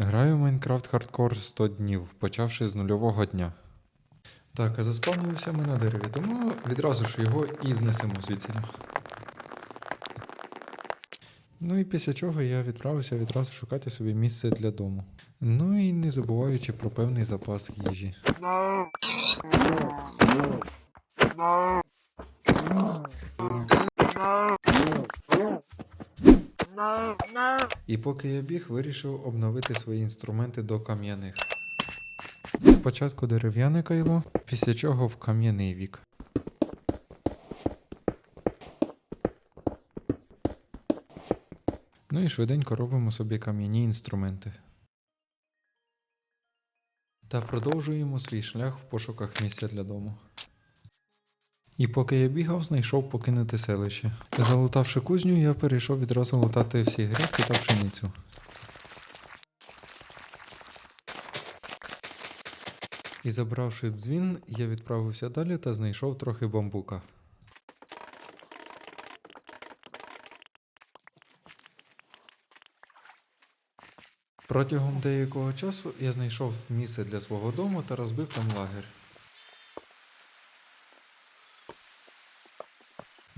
Граю в Minecraft Hardcore 100 днів, почавши з нульового дня. Так, а заспавнилися ми на дереві, тому відразу ж його і знесемо звідсіля. Ну і після чого я відправився відразу шукати собі місце для дому. Ну і не забуваючи про певний запас їжі. І поки я біг, вирішив обновити свої інструменти до кам'яних. Спочатку дерев'яне кайло, після чого в кам'яний вік. Ну і швиденько робимо собі кам'яні інструменти. Та продовжуємо свій шлях в пошуках місця для дому. І поки я бігав, знайшов покинути селище. Залутавши кузню, я перейшов відразу лутати всі грядки та пшеницю. І забравши дзвін, я відправився далі та знайшов трохи бамбука. Протягом деякого часу я знайшов місце для свого дому та розбив там лагер.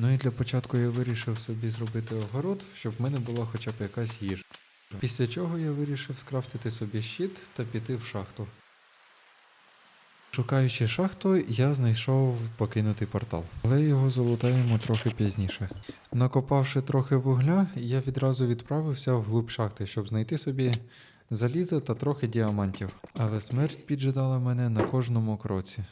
Ну і для початку я вирішив собі зробити огород, щоб в мене була хоча б якась їжа. Після чого я вирішив скрафтити собі щит та піти в шахту. Шукаючи шахту, я знайшов покинутий портал, але його залутаємо трохи пізніше. Накопавши трохи вугля, я відразу відправився вглуб шахти, щоб знайти собі залізо та трохи діамантів. Але смерть піджидала мене на кожному кроці.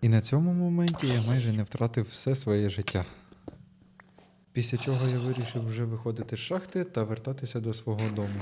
І на цьому моменті я майже не втратив все своє життя. Після чого я вирішив вже виходити з шахти та вертатися до свого дому.